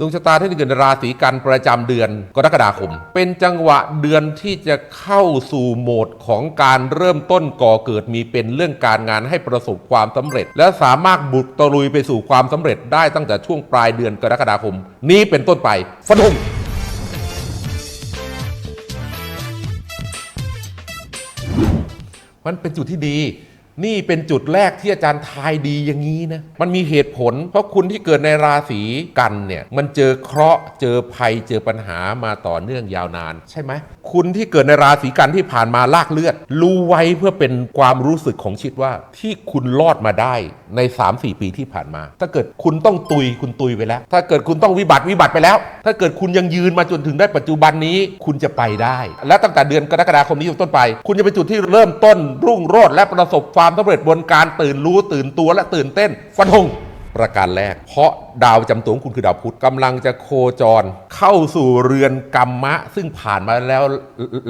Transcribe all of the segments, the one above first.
ดวงชะตาที่เกิดในราศีกันประจำเดือนกรกฎาคม เป็นจังหวะเดือนที่จะเข้าสู่โหมดของการเริ่มต้นก่อเกิดมีเป็นเรื่องการงานให้ประสบความสำเร็จ และสามารถบุกตะลุยไปสู่ความสำเร็จได้ตั้งแต่ช่วงปลายเดือนกรกฎาคม นี้เป็นต้นไปฟันธงมันเป็นจุดที่ดี นี่เป็นจุดแรกที่อาจารย์ทายดีอย่างนี้นะ มันมีเหตุผล เพราะคุณที่เกิดในราศีกันเนี่ย มันเจอเคราะห์เจอภัยเจอปัญหามาต่อเนื่องยาวนาน ใช่ไหม คุณที่เกิดในราศีกันที่ผ่านมาลากเลือด รู้ไว้เพื่อเป็นความรู้สึกของชิดว่า ที่คุณรอดมาได้ใน 3-4 ปีที่ผ่านมา ถ้าเกิดคุณต้องตุยคุณตุยไปแล้ว ถ้าเกิดคุณต้องวิบัติวิบัติไปแล้ว ถ้าเกิดคุณยังยืนมาจนถึงได้ปัจจุบันนี้คุณจะไปได้ และตั้งแต่เดือนกรกฎาคมนี้เป็นต้นไป คุณจะเป็นจุดที่เริ่มต้นรุ่งโรจน์และประสบความสำเร็จบนการตื่นรู้ตื่นตัวและตื่นเต้นฟันธง ประการแรก เพราะดาวประจำตัวของคุณคือดาวพุธกำลังจะโคจร เข้าสู่เรือนกรรมะ ซึ่งผ่านมาแล้ว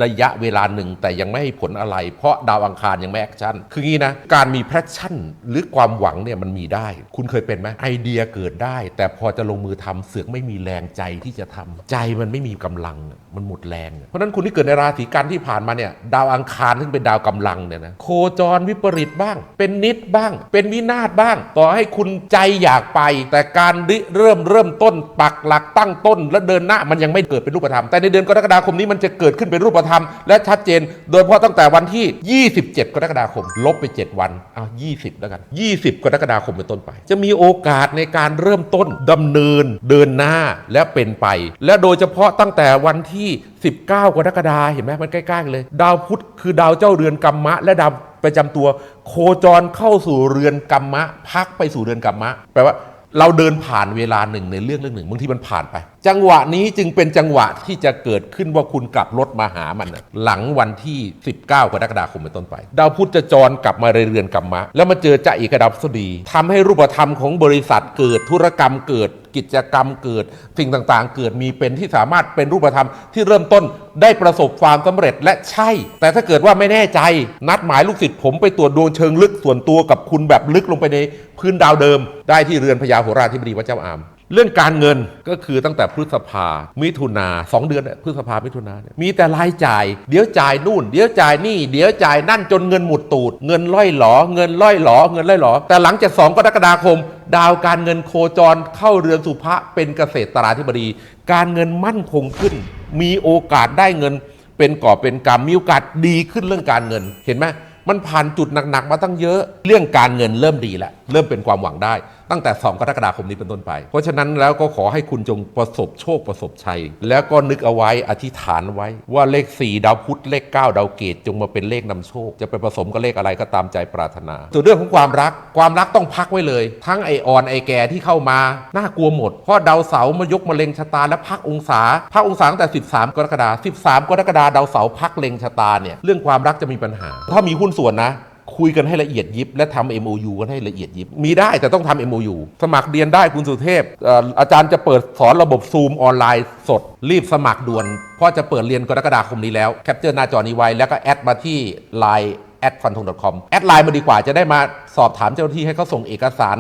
ระยะเวลาหนึ่ง แต่ยังไม่ให้ผลอะไร เพราะดาวอังคารยังไม่แอคชั่นคืองี้นะ การมีแพชชั่น หรือความหวังเนี่ยมันมีได้ คุณเคยเป็นไหมไอเดียเกิดได้ แต่พอจะลงมือทำเสือกไม่มีแรงใจที่จะทำใจมันไม่มีกำลังมันหมดแรง เพราะนั้นคุณที่เกิดในราศีกันที่ผ่านมาเนี่ยดาวอังคารซึ่งเป็นดาวกำลังเนี่ยนะโคจรวิปริตบ้าง เป็นนิดบ้าง เป็นวินาศบ้าง ต่อให้คุณใจอยากไป แต่การเริ่มเริ่มต้นปักหลักตั้งต้น และเดินหน้ามันยังไม่เกิดเป็นรูปธรรม แต่ในเดือนกรกฎาคมนี้มันจะเกิดขึ้นเป็นรูปธรรม และชัดเจน โดยเฉพาะตั้งแต่วันที่ 27 กรกฎาคม ลบไป 7 วันเอา20 แล้วกัน 20 กรกฎาคมเป็นต้นไป จะมีโอกาสในการเริ่มต้นดำเนินเดินหน้าและเป็นไป และโดยเฉพาะตั้งแต่วันที่ 19 กรกฎาเห็นไหมมันใกล้ๆเลย ดาวพุธคือดาวเจ้าเรือนกรรมะ และดาวประจำตัว โคจรเข้าสู่เรือนกรรมะ พักไปสู่เรือนกรรมะ แปลว่าเราเดินผ่านเวลาหนึ่งในเรื่องเรื่องหนึ่งบางทีมันผ่านไป จังหวะนี้จึงเป็นจังหวะที่จะเกิดขึ้นว่าคุณกลับรถมาหามันนะหลังวันที่ 19 กรกฎาคมเป็นต้นไป ดาวพุธจะจรกลับมาในเรือนกรรมะ แล้วมาเจอจ่าเอกดาวพฤษฎีทำให้รูปธรรมของบริษัทเกิดธุรกรรมเกิด กิจกรรมเกิด สิ่งต่างๆ เกิดมีเป็นที่สามารถเป็นรูปธรรมที่เริ่มต้นได้ประสบความสำเร็จและใช่ แต่ถ้าเกิดว่าไม่แน่ใจนัดหมายลูกศิษย์ผมไปตรวจดวงเชิงลึกส่วนตัวกับคุณแบบลึกลงไปในพื้นดาวเดิม ได้ที่เรือนพญาโหราธิบดีวัดเจ้าอาม เรื่องการเงินก็คือตั้งแต่พฤษภา มิถุนาสองเดือนเนี่ยพฤษภามิถุนาเนี่ยมีแต่รายจ่าย เดี๋ยวจ่ายนู่น เดี๋ยวจ่ายนี่ เดี๋ยวจ่ายนั่นจนเงินหมดตูด เงินล่อยหลอ เงินล่อยหลอ เงินล่อยหลอ แต่หลังจากสองกรกฎาคม ดาวการเงินโคจรเข้าเรือนสุภะเป็นเกษตรตราธิบดี การเงินมั่นคงขึ้น มีโอกาสได้เงิน เป็นก่อเป็นกรรมมีโอกาสดีขึ้นเรื่องการเงิน เห็นไหมมันผ่านจุดหนักๆมาตั้งเยอะ เรื่องการเงินเริ่มดีแล้วเริ่มเป็นความหวังได้ ตั้งแต่ 2 กรกฎาคมนี้เป็นต้นไป เพราะฉะนั้นแล้วก็ขอให้คุณจงประสบโชคประสบชัย แล้วก็นึกเอาไว้อธิษฐานไว้ว่าเลข 4 ดาวพุธเลข 9 ดาวเกตจงมาเป็นเลขนำโชค จะไปผสมกับเลขอะไรก็ตามใจปรารถนาส่วนเรื่องของความรักความรักต้องพักไว้เลย ทั้งไอออนไอแก่ที่เข้ามาน่ากลัวหมดเพราะดาวเสาร์มายกมาเล็งชะตาและพักองศาพักองศาตั้งแต่ 13 กรกฎาคม13 กรกฎาคมดาวเสาร์พักเล็งชะตาเนี่ยเรื่องความรักจะมีปัญหา ถ้ามีหุ้นส่วนนะ คุยกันให้ละเอียดยิบ และทำ MOU กันให้ละเอียดยิบ มีได้แต่ต้องทำ MOU สมัครเรียนได้คุณสุเทพเอ่ออาจารย์จะเปิดสอนระบบซูมออนไลน์สด รีบสมัครด่วน เพราะจะเปิดเรียนกรกฎาคมนี้แล้วแคปเจอร์หน้าจอนี้ไว้แล้วก็แอดมาที่ Line แอดฟันธง .com แอดไลน์มาดีกว่าจะได้มาสอบถามเจ้าหน้าที่ให้เขาส่งเอกสาร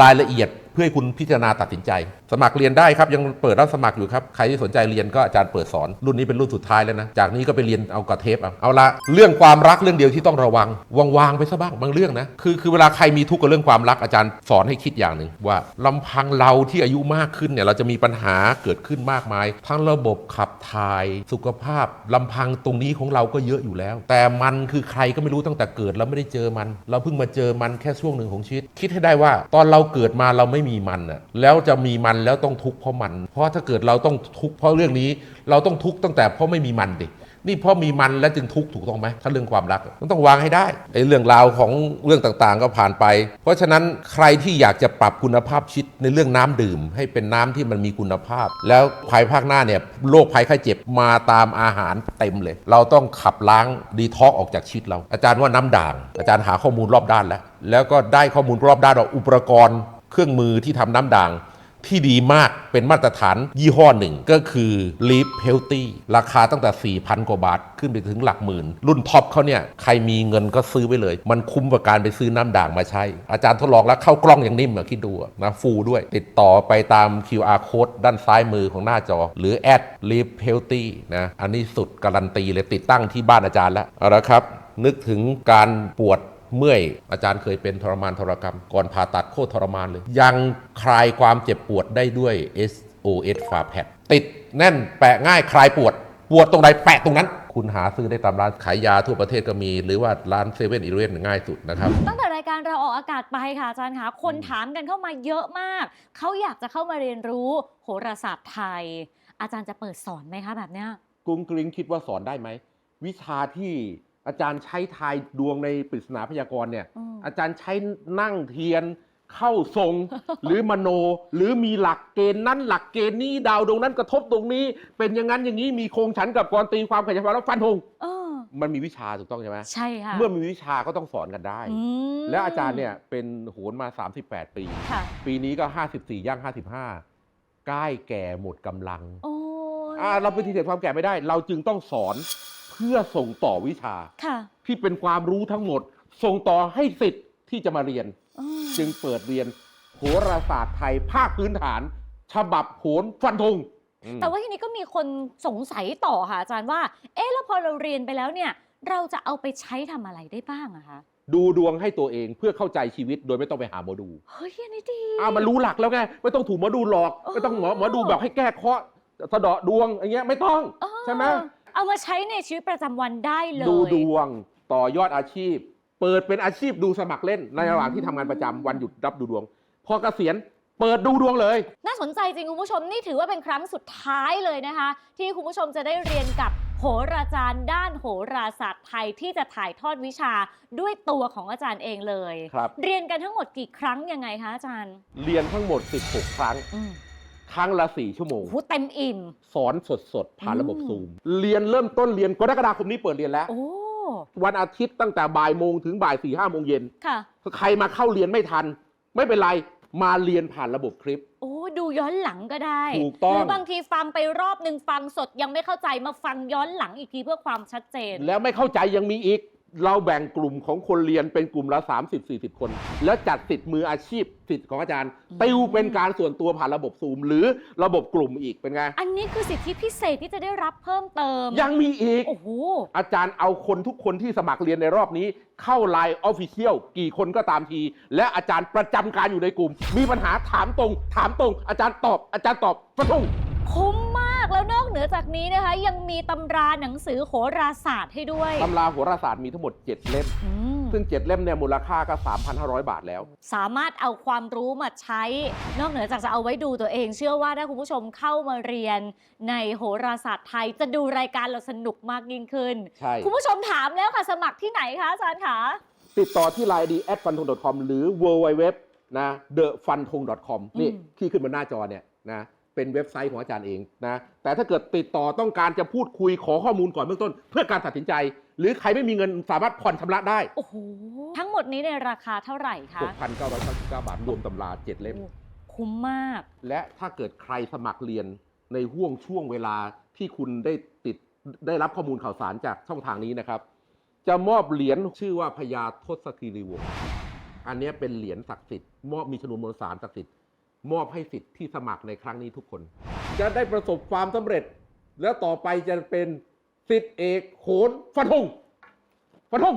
รายละเอียดเพื่อให้คุณพิจารณาตัดสินใจ สมัครเรียนได้ครับ ยังเปิดรับสมัครอยู่ครับ ใครที่สนใจเรียนก็อาจารย์เปิดสอน รุ่นนี้เป็นรุ่นสุดท้ายแล้วนะ จากนี้ก็ไปเรียนเอากระเทปเอาเอาละเรื่องความรักเรื่องเดียวที่ต้องระวังวางๆไปซะบ้างบางเรื่องนะคือคือเวลาใครมีทุกข์กับเรื่องความรักอาจารย์สอนให้คิดอย่างหนึ่งว่าลำพังเราที่อายุมากขึ้นเนี่ยเราจะมีปัญหาเกิดขึ้นมากมาย ทั้งระบบขับถ่าย สุขภาพลำพังตรงนี้ของเราก็เยอะอยู่แล้ว แต่มันคือใครก็ไม่รู้ตั้งแต่เกิดเราไม่ได้เจอมัน เราเพิ่งมาเจอมันแค่ช่วงหนึ่งของชีวิต คิดให้ได้ว่าตอนเราเกิดมาเราไม่มีมันอะแล้วจะมีมันแล้วต้องทุกข์เพราะมันเพราะถ้าเกิดเราต้องทุกข์เพราะเรื่องนี้เราต้องทุกข์ตั้งแต่เพราะไม่มีมันดิ นี่เพราะมีมันแล้วจึงทุกข์ถูกต้องไหมถ้าเรื่องความรักมันต้องวางให้ได้ไอ้เรื่องราวของเรื่องต่างๆ ก็ผ่านไป เพราะฉะนั้นใครที่อยากจะปรับคุณภาพชีวิตในเรื่องน้ำดื่ม ให้เป็นน้ำที่มันมีคุณภาพ แล้วภายภาคหน้าเนี่ยโรคภัยไข้เจ็บมาตามอาหารเต็มเลย เราต้องขับล้างดีท็อกออกจากชีวิตเรา อาจารย์ว่าน้ำด่าง อาจารย์หาข้อมูลรอบด้านแล้ว แล้วก็ได้ข้อมูลรอบด้านว่าอุปกรณ์ เครื่องมือที่ทำน้ำด่าง ที่ดีมากเป็นมาตรฐานยี่ห้อหนึ่งก็คือ Leap Healthy ราคาตั้งแต่ 4,000 กว่าบาท ขึ้นไปถึงหลักหมื่น รุ่นท็อปเขาเนี่ย ใครมีเงินก็ซื้อไว้เลย มันคุ้มกับการไปซื้อน้ำด่างมาใช้ อาจารย์ทดลองแล้วเข้ากล้องอย่างนิ่มอะคิดดูนะฟูด้วย ติดต่อไปตาม QR code ด้านซ้ายมือของหน้าจอ หรือ at Leap Healthy นะอันนี้สุดการันตีเลยติดตั้งที่บ้านอาจารย์แล้วเอาละครับนึกถึงการปวด เมื่อยอาจารย์เคยเป็นทรมานทรกรรม ก่อนผ่าตัดโคตรทรมานเลย ยังคลายความเจ็บปวดได้ด้วย SOS ฝาแพดติดแน่นแปะง่ายคลายปวด ปวดตรงไหนแปะตรงนั้น คุณหาซื้อได้ตามร้านขายยาทั่วประเทศก็มี หรือว่าร้านเซเว่นอีเลฟง่ายสุดนะครับ ตั้งแต่รายการเราออกอากาศไปค่ะอาจารย์คะคนถามกันเข้ามาเยอะมาก เขาอยากจะเข้ามาเรียนรู้โหราศาสตร์ไทย อาจารย์จะเปิดสอนไหมคะแบบเนี้ย กรุงกริงคิดว่าสอนได้ไหม วิชาที่ อาจารย์ใช้ทายดวงในปริศนาพยากรณ์เนี่ยอืมอาจารย์ใช้นั่งเทียนเข้าทรงหรือมโนหรือมีหลักเกณฑ์นั้นหลักเกณฑ์นี้ดาวดวงนั้นกระทบตรงนี้ เป็นอย่างนั้นอย่างนี้มีโครงฉันกับกรตีความขยายความแล้วฟันธงเออมันมีวิชาถูกต้องใช่ไหมใช่ค่ะเมื่อมีวิชาก็ต้องสอนกันได้อืมแล้วอาจารย์เนี่ยเป็นโหนมา 38 ปีค่ะปีนี้ก็ 54ย่าง55ใกล้แก่หมดกำลังโอ้ยอ่าเราปฏิเสธความแก่ไม่ได้ เราจึงต้องสอน เพื่อส่งต่อวิชาค่ะ ที่เป็นความรู้ทั้งหมด ส่งต่อให้สิทธิ์ที่จะมาเรียนอืมจึงเปิดเรียนโหราศาสตร์ไทยภาคพื้นฐาน ฉบับโหนฟันธงอืมแต่ว่าทีนี้ก็มีคนสงสัยต่อค่ะอาจารย์ว่า เอ๊ะแล้วพอเราเรียนไปแล้วเนี่ย เราจะเอาไปใช้ทำอะไรได้บ้างอะคะดูดวงให้ตัวเองเพื่อเข้าใจชีวิตโดยไม่ต้องไปหาหมอดูเฮ้ยอันนี้ดีอ่ามันรู้หลักแล้วไงไม่ต้องถูกหมอดูหลอกอ๋อไม่ต้องหมอหมอดูแบบให้แก้เคราะห์สะเดาะดวงอย่างเงี้ยไม่ต้องเออใช่ไหม เอามาใช้ในชีวิตประจำวันได้เลยดูดวงต่อยอดอาชีพ เปิดเป็นอาชีพดูสมัครเล่นในระหว่างที่ทำงานประจำวันหยุดรับดูดวง พอเกษียณเปิดดูดวงเลย น่าสนใจจริงคุณผู้ชมนี่ถือว่าเป็นครั้งสุดท้ายเลยนะคะ ที่คุณผู้ชมจะได้เรียนกับโหราจารย์ ด้านโหราศาสตร์ไทยที่จะถ่ายทอดวิชาด้วยตัวของอาจารย์เองเลย ครับ เรียนกันทั้งหมดกี่ครั้งยังไงคะอาจารย์ เรียนทั้งหมด 16 ครั้ง อืม ครั้งละ4ชั่วโมง โอ้โหเต็มอิ่ม สอนสดๆ ผ่านระบบอืมซูม เรียนเริ่มต้นเรียนกรกฎาคมนี้เปิดเรียนแล้ว โอ้วันอาทิตย์ตั้งแต่บ่ายโมงถึงบ่ายสี่ห้าโมงเย็น ค่ะ ใครมาเข้าเรียนไม่ทัน ไม่เป็นไร มาเรียนผ่านระบบคลิป โอ้ดูย้อนหลังก็ได้ถูกต้อง หรือบางทีฟังไปรอบหนึ่งฟังสดยังไม่เข้าใจมาฟังย้อนหลังอีกทีเพื่อความชัดเจน แล้วไม่เข้าใจยังมีอีก เราแบ่งกลุ่มของคนเรียนเป็นกลุ่มละ 30-40 คน แล้วจัดสิทธิ์มืออาชีพสิทธิ์ของอาจารย์อืมติวเป็นการส่วนตัวผ่านระบบซูม หรือระบบกลุ่มอีกเป็นไง อันนี้คือสิทธิพิเศษที่จะได้รับเพิ่มเติม ยังมีอีก โอ้โห อาจารย์เอาคนทุกคนที่สมัครเรียนในรอบนี้ เข้าไลน์ออฟฟิเชียลกี่คนก็ตามที และอาจารย์ประจำการอยู่ในกลุ่ม มีปัญหาถามตรง ถามตรง อาจารย์ตอบ อาจารย์ตอบฟะทุ่งคุ้มมากแล้วนอก เหนือจากนี้นะคะ ยังมีตำราหนังสือโหราศาสตร์ให้ด้วย ตำราโหราศาสตร์มีทั้งหมด 7 เล่ม อืม ซึ่ง 7 เล่มเนี่ยมูลค่าก็ 3,500 บาทแล้ว สามารถเอาความรู้มาใช้ นอกเหนือจากจะเอาไว้ดูตัวเอง เชื่อว่าถ้าคุณผู้ชมเข้ามาเรียนในโหราศาสตร์ไทย จะดูรายการเราสนุกมากยิ่งขึ้น ใช่ คุณผู้ชมถามแล้วค่ะ สมัครที่ไหนคะอาจารย์คะติดต่อที่ line d at funthong com หรือ w w w นะ the funthong com นี่อืมที่ขึ้นบนหน้าจอเนี่ยนะ เป็นเว็บไซต์ของอาจารย์เองนะแต่ถ้าเกิดติดต่อต้องการจะพูดคุยขอข้อมูลก่อนเบื้องต้น เพื่อการตัดสินใจ หรือใครไม่มีเงินสามารถผ่อนชำระได้โอ้โหทั้งหมดนี้ในราคาเท่าไหร่คะ6,999บาทรวมตำรา7เล่มโอ้คุ้มมาก และถ้าเกิดใครสมัครเรียนในห่วงช่วงเวลาที่คุณได้ติดได้รับข้อมูลข่าวสารจากช่องทางนี้นะครับ จะมอบเหรียญชื่อว่าพญาทศคีรีวงศ์อันเนี้ยเป็นเหรียญศักดิ์สิทธิ์มอบมีชนวนมวลสารศักดิ์สิทธิ์ มอบให้สิทธิ์ที่สมัครในครั้งนี้ทุกคน จะได้ประสบความสำเร็จ แล้วต่อไปจะเป็นสิทธิเอกโขนฟันธงฟันธง